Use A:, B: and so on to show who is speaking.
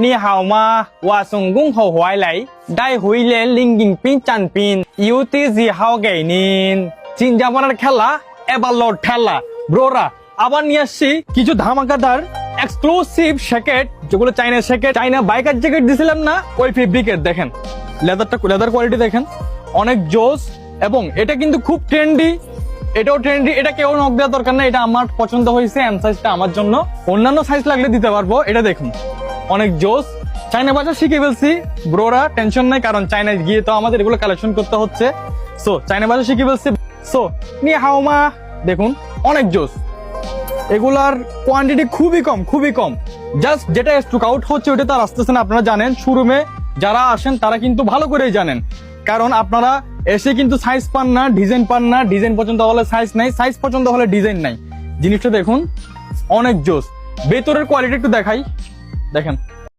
A: ni hao ma wa sung gung ho hoai lai dai hui খেলা ব্রোরা আবার নিয়ে আসছি কিছু ধামাকাদার যেগুলো চাইনা বাইকার জ্যাকেট দিছিলাম না ওই দেখেন লেদারটা লেদার কোয়ালিটি দেখেন অনেক এবং এটা কিন্তু খুব ট্রেন্ডি এটাও ট্রেন্ডি এটা কেউ নক দরকার না এটা আমার পছন্দ হয়েছে এম সাইজটা আমার জন্য অন্যান্য সাইজ লাগলে দিতে পারব এটা দেখুন অনেক জোস চাইনা ভাষা শিখে ফেলছি। ব্রোরা টেনশন নাই, কারণ চাইনায় গিয়ে তো আমাদের এগুলো কালেকশন করতে হচ্ছে। সো চাইনা ভাষা শিখে ফেলছি। সো নিয়ে হাওমা দেখুন, অনেক জোস এগুলার কোয়ান্টিটি খুবই কম খুবই কম। জাস্ট যেটা স্টক আউট হচ্ছে ওটা তার আর আসতেছে না, আপনারা জানেন। শোরুমে যারা আসেন, তারা কিন্তু ভালো করেই জানেন। কারণ আপনারা এসে কিন্তু সাইজ পান না ডিজাইন পান না। ডিজাইন পছন্দ হলে সাইজ নাই সাইজ পছন্দ হলে ডিজাইন নাই। জিনিসটা দেখুন, অনেক জোস ভেতরের কোয়ালিটি একটু দেখাই। দেখেন